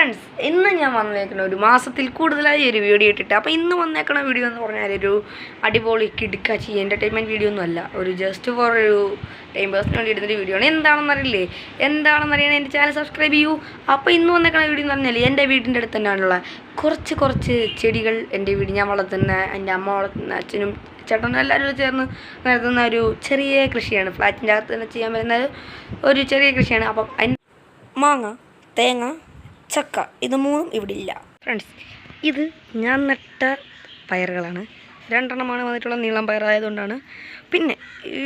Friends ഇന്ന് ഞാൻ വന്നേക്കുന്ന ഒരു മാസത്തിൽ കൂടുതലായി ഒരു വീഡിയോ ഇട്ടിട്ട് അപ്പോൾ ഇന്ന് വന്നേക്കണ വീഡിയോ എന്ന് പറഞ്ഞാൽ ഒരു അടിപൊളി കിടുക്കാച്ചി എന്റർടൈൻമെന്റ് വീഡിയോ ഒന്നും അല്ല. ഒരു ജസ്റ്റ് ഫോർ ഒരു ടൈം പാസിന് വേണ്ടി ഇടുന്നൊരു വീഡിയോ ആണ്. എന്താണെന്ന് അറിയില്ലേ എന്താണെന്ന് അറിയാൻ എന്റെ ചാനൽ സബ്സ്ക്രൈബ് ചെയ്യൂ. അപ്പോൾ ഇന്ന് വന്നേക്കണ വീഡിയോ എന്ന് പറഞ്ഞാൽ എന്റെ വീടിന്റെ അടുത്ത് തന്നെയാണുള്ള കുറച്ച് കുറച്ച് ചെടികൾ എന്റെ വീട്. ഞാൻ വളർത്തുന്ന എന്റെ അമ്മ വളർത്തുന്ന അച്ഛനും ചേട്ടനും എല്ലാവരും ചേർന്ന് നടത്തുന്ന ഒരു ചെറിയ കൃഷിയാണ്. ഫ്ലാറ്റിന്റെ അകത്ത് തന്നെ ചെയ്യാൻ പറ്റുന്ന ഒരു ചെറിയ കൃഷിയാണ്. അപ്പം മാങ്ങ തേങ്ങ ചക്ക ഇത് മൂന്നും ഇവിടെ ഇല്ല ഫ്രണ്ട്സ് ഇത് ഞാൻ നട്ട പയറുകളാണ്. രണ്ടെണ്ണമാണ് വന്നിട്ടുള്ള നീളം പയറായതുകൊണ്ടാണ്. പിന്നെ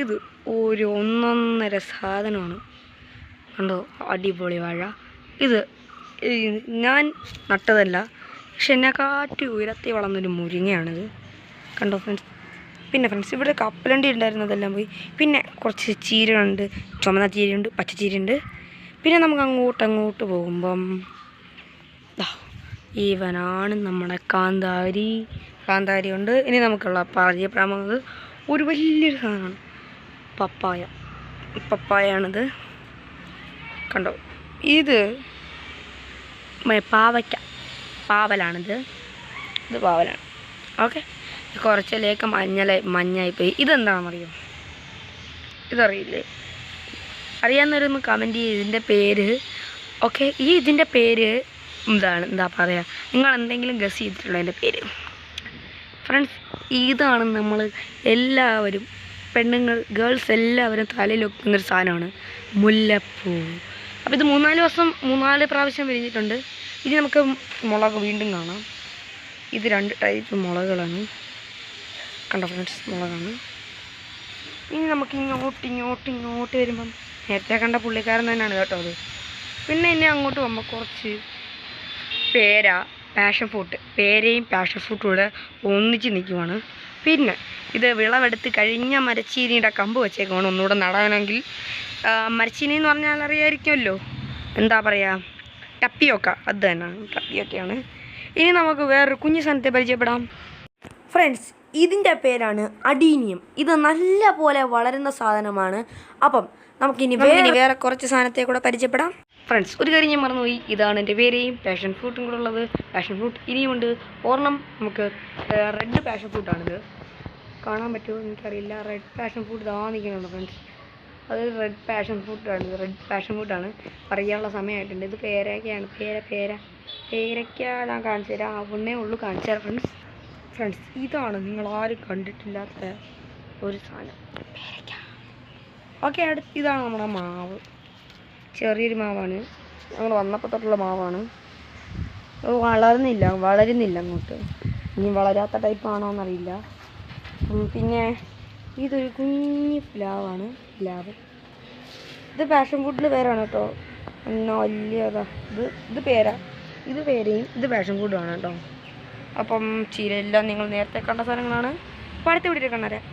ഇത് ഒരു ഒന്നൊന്നര സാധനമാണ്. കണ്ടോ? അടിപൊളി വാഴ. ഇത് ഞാൻ നട്ടതല്ല പക്ഷെ എന്നെ കാട്ടി ഉയരത്തി വളർന്നൊരു മുരിങ്ങയാണിത്. കണ്ടോ ഫ്രണ്ട്സ് പിന്നെ ഫ്രണ്ട്സ് ഇവിടെ കപ്പലണ്ടി ഉണ്ടായിരുന്നതെല്ലാം പോയി. പിന്നെ കുറച്ച് ചീരയുണ്ട് ചുമന്ന ചീരയുണ്ട് പച്ച ചീരയുണ്ട് പിന്നെ നമുക്ക് അങ്ങോട്ട് അങ്ങോട്ട് പോകുമ്പം ഇവനാണ് നമ്മുടെ കാന്താരി. കാന്താരി ഉണ്ട് ഇനി നമുക്കുള്ള പരിചയപ്പെടാമെന്നത് ഒരു വലിയൊരു സാധനമാണ്. പപ്പായ. പപ്പായാണിത് കണ്ടോ? ഇത് പാവയ്ക്ക. പാവലാണിത്. ഇത് പാവലാണ്. ഓക്കെ? കുറച്ചിലേക്ക് മഞ്ഞള മഞ്ഞായിപ്പോയി ഇതെന്താണെന്നറിയോ? ഇതറിയില്ലേ? അറിയാവുന്നവരൊന്ന് കമന്റ് ചെയ്യും ഇതിന്റെ പേര്. ഓക്കെ? ഈ ഇതിന്റെ പേര് എന്താണ് എന്താ പറയുക നിങ്ങൾ എന്തെങ്കിലും ഗസ് ചെയ്തിട്ടുണ്ടോ എന്റെ പേര്? ഫ്രണ്ട്സ് ഇതാണ് നമ്മൾ എല്ലാവരും പെണ്ണുങ്ങൾ ഗേൾസ് എല്ലാവരും തലയിൽ വെക്കുന്നൊരു സാധനമാണ് മുല്ലപ്പൂ. അപ്പോൾ ഇത് മൂന്നാൽ ദിവസം മൂന്നാൽ പ്രാവശ്യം വിരിഞ്ഞിട്ടുണ്ട്. ഇനി നമുക്ക് മുളക് വീണ്ടും കാണാം. ഇത് രണ്ട് ടൈപ്പ് മുളകുകളാണ്. കണ്ടോ ഫ്രണ്ട്സ് മുളകാണ്. ഇനി നമുക്ക് ഇങ്ങോട്ട് ഇങ്ങോട്ട് ഇങ്ങോട്ട് വരുമ്പം നേരത്തെ കണ്ട പുള്ളിക്കാരൻ തന്നെയാണ് കേട്ടോ അത്. പിന്നെ ഇനി അങ്ങോട്ട് പോകുമ്പോൾ കുറച്ച് പേര പാഷൻ ഫ്രൂട്ട് പേരയും പാഷൻ ഫ്രൂട്ടും കൂടെ ഒന്നിച്ച് നിൽക്കുവാണ് പിന്നെ ഇത് വിളവെടുത്ത് കഴിഞ്ഞ മരച്ചീനിയുടെ കമ്പ് വെച്ചേക്കുവാണ് ഒന്നുകൂടെ നടാനെങ്കിൽ മരച്ചീനി എന്ന് പറഞ്ഞാൽ അറിയാമായിരിക്കുമല്ലോ. എന്താ പറയുക ടപ്പിയൊക്ക അത് തന്നെയാണ്. ടപ്പിയൊക്കെയാണ് ഇനി നമുക്ക് വേറൊരു കുഞ്ഞു സ്ഥലത്തെ പരിചയപ്പെടാം. ഫ്രണ്ട്സ് ഇതിന്റെ പേരാണ് അഡീനിയം ഇത് നല്ല പോലെ വളരുന്ന സാധനമാണ്. അപ്പം നമുക്കിനി വേറെ കുറച്ച് സാധനത്തെ കൂടെ പരിചയപ്പെടാം. ഫ്രണ്ട്സ് ഒരു കാര്യം ഞാൻ മറന്നുപോയി. ഇതാണ് എന്റെ പേരെയും പാഷൻ ഫ്രൂട്ടും കൂടെ ഉള്ളത് പാഷൻ ഫ്രൂട്ട് ഇനിയുമുണ്ട്. ഒരെണ്ണം നമുക്ക് റെഡ് പാഷൻ ഫ്രൂട്ടാണിത് കാണാൻ പറ്റുമോ? എനിക്കറിയില്ല. റെഡ് പാഷൻ ഫ്രൂട്ട് ഇതാ നിൽക്കുന്നുണ്ട് ഫ്രണ്ട്സ് അത് റെഡ് പാഷൻ ഫ്രൂട്ടാണ് റെഡ് പാഷൻ ഫ്രൂട്ടാണ് പറയാനുള്ള സമയമായിട്ടുണ്ട്. ഇത് പേരയ്ക്കയാണ്. പേര പേര. പേരയ്ക്ക ഞാൻ കാണിച്ചു തരാം. അവണ്ണേ ഉള്ളൂ കാണിച്ചു തരാം ഫ്രണ്ട്സ് ഫ്രണ്ട്സ് ഇതാണ്. നിങ്ങൾ ആരും കണ്ടിട്ടില്ലാത്ത ഒരു സാധനം. ഓക്കെ അടുത്ത് ഇതാണ് നമ്മുടെ മാവ്. ചെറിയൊരു മാവാണ്. ഞങ്ങൾ വന്നപ്പോൾ തൊട്ടുള്ള മാവാണ്. വളർന്നില്ല വളരുന്നില്ല അങ്ങോട്ട്. ഇനി വളരാത്ത ടൈപ്പാണോ എന്നറിയില്ല. പിന്നെ ഇതൊരു കുഞ്ഞി പ്ലാവാണ് പ്ലാവ്. ഇത് പാഷൻ ഫുഡിൽ പേരാണ് കേട്ടോ. വലിയതാ ഇത്. ഇത് പേരാ. ഇത് പേരയും ഇത് പാഷൻ ഫുഡുമാണ് കേട്ടോ. അപ്പം ചീരയെല്ലാം നിങ്ങൾ നേരത്തെ കണ്ട സാധനങ്ങളാണ്. അപ്പോൾ അടുത്ത വീട്ടിൽ കണ്ടേരാം